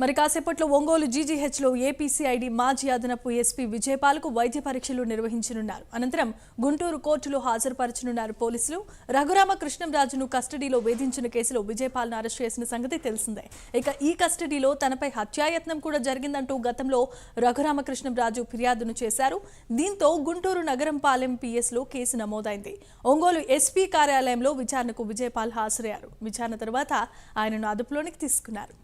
మరి కాసేపట్లో ఒంగోలు జీజీహెచ్లో ఏపీసీఐడి మాజీ అదనపు ఎస్పీ విజయపాల్కు వైద్య పరీక్షలు నిర్వహించనున్నారు. అనంతరం గుంటూరు కోర్టులో హాజరుపరచనున్నారు పోలీసులు. రఘురామ కృష్ణంరాజును కస్టడీలో వేధించిన కేసులో విజయపాల్ను అరెస్ట్ చేసిన సంగతి తెలిసిందే. ఇక ఈ కస్టడీలో తనపై హత్యాయత్నం కూడా జరిగిందంటూ గతంలో రఘురామ కృష్ణంరాజు ఫిర్యాదును చేశారు. దీంతో గుంటూరు నగరం పాలెం పిఎస్లో కేసు నమోదైంది. ఒంగోలు ఎస్పీ కార్యాలయంలో విచారణకు విజయపాల్ హాజరయ్యారు. విచారణ తర్వాత ఆయనను అదుపులోనికి తీసుకున్నారు.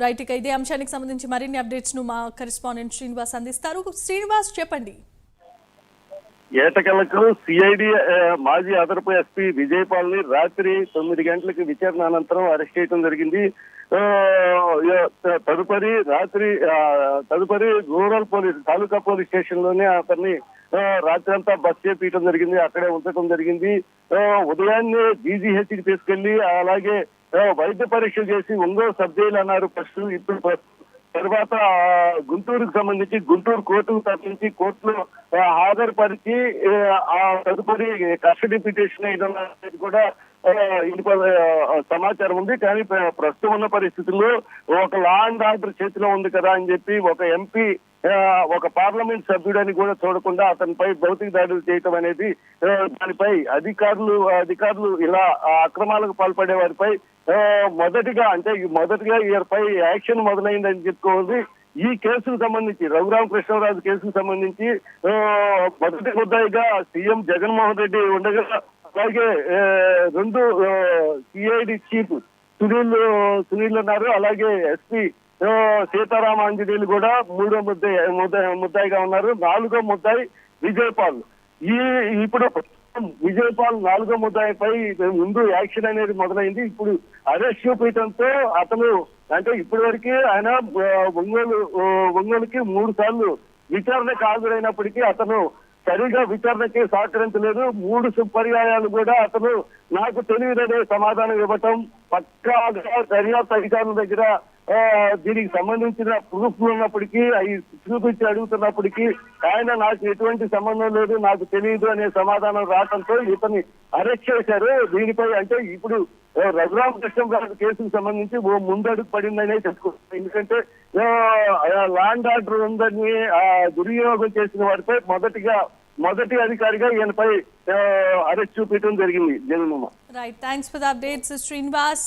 రైట్ ఇక ఇదే అంశానికి సంబంధించి మరిన్ని అప్డేట్స్ను మా కరెస్పాండెంట్ శ్రీనివాస్ అందిస్తారు. శ్రీనివాస్ చెప్పండి. ఏటకలకు సిఐడి మాజీ అదనపు ఎస్పీ విజయపాల్ని రాత్రి తొమ్మిది గంటలకు విచారణ అనంతరం అరెస్ట్ చేయడం జరిగింది. ఆ, తదుపరి రాత్రి తదుపరి రూరల్ పోలీస్ తాలూకా పోలీస్ స్టేషన్లోనే అతన్ని రాత్రి అంతా బస్ చేపించడం జరిగింది. అక్కడే ఉంచడం జరిగింది. ఉదయాన్నే జీజీహెచ్కి తీసుకెళ్ళి అలాగే వైద్య పరీక్షలు చేసి ఒంగోలు సబ్జైలు అన్నారు ఫస్ట్. ఇప్పుడు తర్వాత గుంటూరుకు సంబంధించి గుంటూరు కోర్టుకు తరలించి కోర్టులో హాజరుపరిచి ఆ, తదుపరి కస్టడీ పిటిషన్ ఏదన్నా కూడా సమాచారం ఉంది. కానీ ప్రస్తుతం ఉన్న పరిస్థితుల్లో ఒక లా అండ్ ఆర్డర్ చేతిలో ఉంది కదా అని చెప్పి ఒక ఎంపీ ఒక పార్లమెంట్ సభ్యుడని కూడా చూడకుండా అతనిపై భౌతిక దాడులు చేయటం అనేది దానిపై అధికారులు అధికారులు ఇలా అక్రమాలకు పాల్పడే వారిపై మొదటిగా అంటే మొదటిగా వీరిపై యాక్షన్ మొదలైందని చెప్పుకోవాలి. ఈ కేసుకు సంబంధించి రఘురామ కృష్ణరాజు కేసుకు సంబంధించి మొదటి ముద్దాయిగా సీఎం జగన్మోహన్ రెడ్డి ఉండగా అలాగే రెండు సిఐడి చీఫ్ సునీల్ సునీల్ ఉన్నారు అలాగే ఎస్పీ సీతారామాంజనేయులు కూడా మూడో ముద్ద ముద్దాయి ముద్దాయిగా ఉన్నారు. నాలుగో ముద్దాయి విజయపాల్. ఈ ఇప్పుడు విజయపాల్ నాలుగో ముద్దాయిపై ముందు యాక్షన్ అనేది మొదలైంది. ఇప్పుడు అరెస్ట్ చూపించడంతో అతను అంటే ఇప్పటి వరకు ఆయన ఒంగోలు ఒంగోలుకి మూడు సార్లు విచారణకు హాజరైనప్పటికీ అతను సరిగా విచారణకి సహకరించలేదు. మూడు సుపర్యాయాలు కూడా అతను నాకు తెలియదనే సమాధానం ఇవ్వటం పక్కాగా దర్యాప్తు అధికారుల దగ్గర దీనికి సంబంధించిన ప్రూఫ్లు ఉన్నప్పటికీ అవి చూపించి అడుగుతున్నప్పటికీ ఆయన నాకు ఎటువంటి సంబంధం లేదు నాకు తెలియదు అనే సమాధానం రావడంతో ఇతన్ని అరెస్ట్ చేశారు. దీనిపై అంటే ఇప్పుడు ఆ, రఘురామ కృష్ణరాజు కేసుకు సంబంధించి ఓ ముందడుగు పడిందనే చెప్పుకుంటున్నాను ఎందుకంటే ల్యాండ్ ఆర్డర్ ఉందని దుర్వినియోగం చేసిన వారిపై మొదటిగా మొదటి అధికారిగా ఈయనపై అరెస్ట్ చూపించడం జరిగింది. Jaganmohan. Right thanks for the updates Srinivas